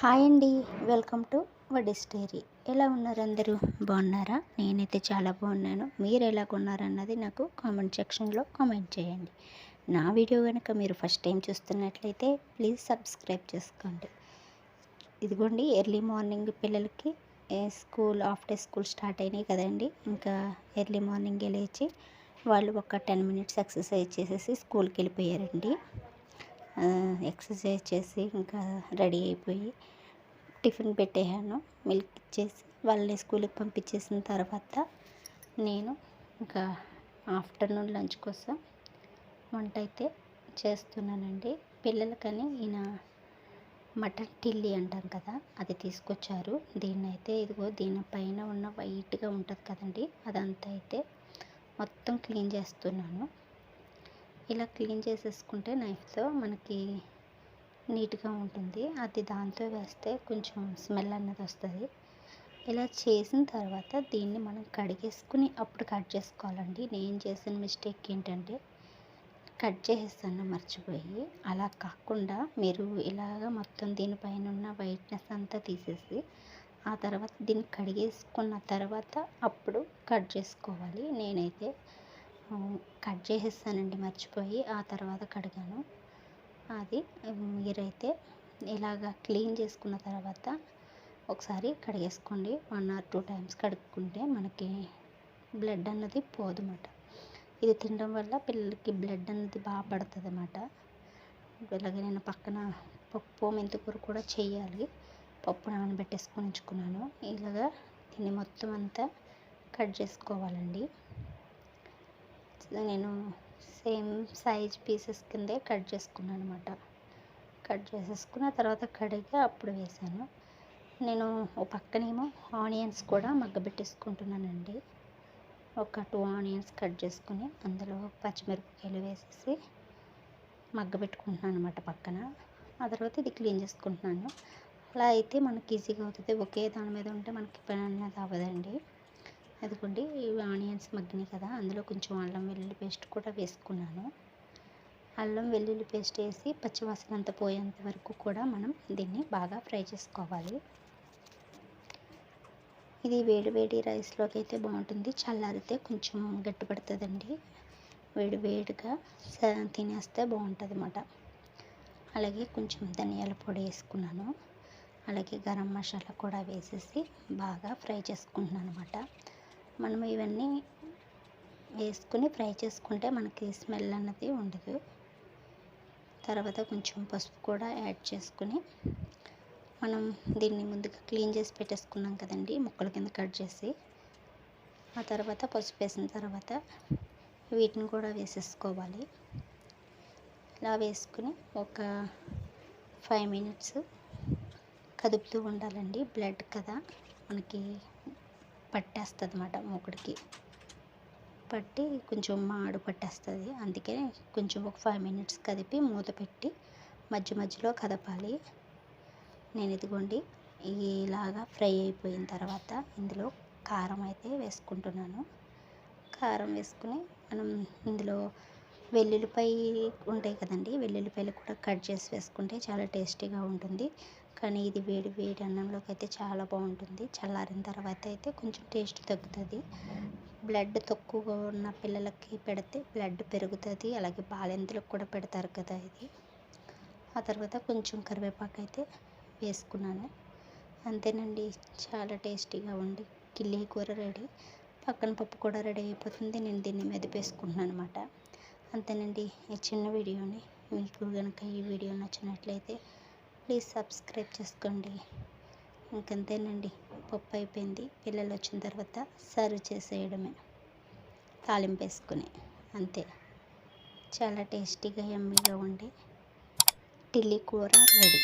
Hi అండి. Welcome to వడిస్టేరీ ఎలా ఉన్నారు అందరూ? బాగున్నారా? నేనైతే చాలా బాగున్నాను. మీరు ఎలా కొన్నారన్నది నాకు కామెంట్ సెక్షన్లో కామెంట్ చేయండి. నా వీడియో కనుక మీరు ఫస్ట్ టైం చూస్తున్నట్లయితే ప్లీజ్ సబ్స్క్రైబ్ చేసుకోండి. ఇదిగోండి ఎర్లీ మార్నింగ్ పిల్లలకి school after day school start అయినాయి కదండి. ఇంకా ఎర్లీ మార్నింగే లేచి వాళ్ళు ఒక టెన్ మినిట్స్ ఎక్సర్సైజ్ చేసేసి స్కూల్కి వెళ్ళిపోయారండి. ఎక్సర్సైజ్ చేసి ఇంకా రెడీ అయిపోయి టిఫిన్ పెట్టేసాను మిల్క్ ఇచ్చేసి వాళ్ళని స్కూల్కి పంపించేసిన తర్వాత నేను ఇంకా ఆఫ్టర్నూన్ లంచ్ కోసం వంట అయితే చేస్తున్నానండి. పిల్లలకని ఈయన మటన్ టిల్లీ అంటాం కదా అది తీసుకొచ్చారు. దీన్ని అయితే ఇదిగో దీనిపైన ఉన్న వైట్గా ఉంటుంది కదండి అదంతా అయితే మొత్తం క్లీన్ చేస్తున్నాను. ఇలా క్లీన్ చేసేసుకుంటే నైఫ్తో మనకి నీట్గా ఉంటుంది. అది దాంతో వేస్తే కొంచెం స్మెల్ అన్నది వస్తుంది. ఇలా చేసిన తర్వాత దీన్ని మనం కడిగేసుకుని అప్పుడు కట్ చేసుకోవాలండి. నేను చేసిన మిస్టేక్ ఏంటంటే కట్ చేసేస్తాను మర్చిపోయి. అలా కాకుండా మీరు ఇలాగ మొత్తం దీనిపైన ఉన్న వైట్నెస్ అంతా తీసేసి ఆ తర్వాత దీన్ని కడిగేసుకున్న తర్వాత అప్పుడు కట్ చేసుకోవాలి. నేనైతే కట్ చేసేస్తానండి మర్చిపోయి ఆ తర్వాత కడిగాను. అది మీరైతే ఇలాగ క్లీన్ చేసుకున్న తర్వాత ఒకసారి కడిగేసుకోండి. వన్ ఆర్ టూ టైమ్స్ కడుక్కుంటే మనకి బ్లడ్ అన్నది పోదన్నమాట ఇది తినడం వల్ల పిల్లలకి బ్లడ్ అన్నది బాగా పడుతుంది అన్నమాట ఇలాగే నేను పక్కన పప్పు మెంతికూర కూడా చేయాలి. పప్పు నానబెట్టేసుకొని ఉంచుకున్నాను. ఇలాగా దీన్ని మొత్తం అంతా కట్ చేసుకోవాలండి. నేను సేమ్ సైజ్ పీసెస్ కిందే కట్ చేసుకున్నాను అనమాట కట్ చేసేసుకున్న తర్వాత కడిగి అప్పుడు వేసాను. నేను ఓ పక్కనేమో ఆనియన్స్ కూడా మగ్గబెట్టేసుకుంటున్నానండి. ఒక టూ ఆనియన్స్ కట్ చేసుకుని అందులో పచ్చిమిరపకాయలు వేసేసి మగ్గబెట్టుకుంటున్నాను అనమాట పక్కన. ఆ తర్వాత ఇది క్లీన్ చేసుకుంటున్నాను. అలా అయితే మనకి ఈజీగా అవుతుంది. ఒకే దాని మీద ఉంటే మనకి పని అనేది అవ్వదండి. అదిగోండి ఆనియన్స్ మగ్గినాయి కదా అందులో కొంచెం అల్లం వెల్లుల్లి పేస్ట్ కూడా వేసుకున్నాను. అల్లం వెల్లుల్లి పేస్ట్ వేసి పచ్చివాసన అంతా పోయేంత వరకు కూడా మనం దీన్ని బాగా ఫ్రై చేసుకోవాలి. ఇది వేడి వేడి రైస్లోకి అయితే బాగుంటుంది చల్లారితే కొంచెం గట్టిపడుతుందండి. వేడి వేడిగా తినేస్తే బాగుంటుంది అన్నమాట అలాగే కొంచెం ధనియాల పొడి వేసుకున్నాను. అలాగే గరం మసాలా కూడా వేసేసి బాగా ఫ్రై చేసుకుంటున్నాను అనమాట మనం ఇవన్నీ వేసుకుని ఫ్రై చేసుకుంటే మనకి స్మెల్ అన్నది ఉండదు. తర్వాత కొంచెం పసుపు కూడా యాడ్ చేసుకుని మనం దీన్ని ముందుగా క్లీన్ చేసి పెట్టేసుకున్నాం కదండి ముక్కల కింద కట్ చేసి. ఆ తర్వాత పసుపు వేసిన తర్వాత వీటిని కూడా వేసేసుకోవాలి. ఇలా వేసుకుని ఒక ఫైవ్ మినిట్స్ కదుపుతూ ఉండాలండి బ్లడ్ కదా మనకి పట్టేస్తుంది అన్నమాట మూకుడికి. పట్టి కొంచెం మాడు పట్టేస్తుంది. అందుకే కొంచెం ఒక ఫైవ్ మినిట్స్ కదిపి మూత పెట్టి మధ్య మధ్యలో కదపాలి. నేను ఇదిగోండి ఇలాగా ఫ్రై అయిపోయిన తర్వాత ఇందులో కారం అయితే వేసుకుంటున్నాను. కారం వేసుకుని మనం ఇందులో వెల్లుల్లిపాయ ఉంటాయి కదండి వెల్లుల్లిపాయలు కూడా కట్ చేసి వేసుకుంటే చాలా టేస్టీగా ఉంటుంది. కానీ ఇది వేడి వేడి అన్నంలోకి అయితే చాలా బాగుంటుంది. చల్లారిన తర్వాత అయితే కొంచెం టేస్ట్ తగ్గుతుంది. బ్లడ్ తక్కువగా ఉన్న పిల్లలకి పెడితే బ్లడ్ పెరుగుతుంది. అలాగే బాలింతలకు కూడా పెడతారు కదా ఇది. ఆ తర్వాత కొంచెం కరివేపాకు అయితే వేసుకున్నాను. అంతేనండి చాలా టేస్టీగా ఉండి కిల్లీ కూర రెడీ. పక్కన పప్పు కూడా రెడీ అయిపోతుంది. నేను దీన్ని మెదిపేసుకుంటున్నాను అనమాట అంతేనండి ఈ చిన్న వీడియోని. మీకు కనుక ఈ వీడియో నచ్చినట్లయితే ప్లీజ్ సబ్స్క్రైబ్ చేసుకోండి. ఇంకంతేనండి పప్పు అయిపోయింది. పిల్లలు వచ్చిన తర్వాత సర్వ్ చేసేయడమే. తాలింపు వేసుకుని అంతే. చాలా టేస్టీగా ఎమ్మీగా ఉండే టిల్లీ కూర రెడీ.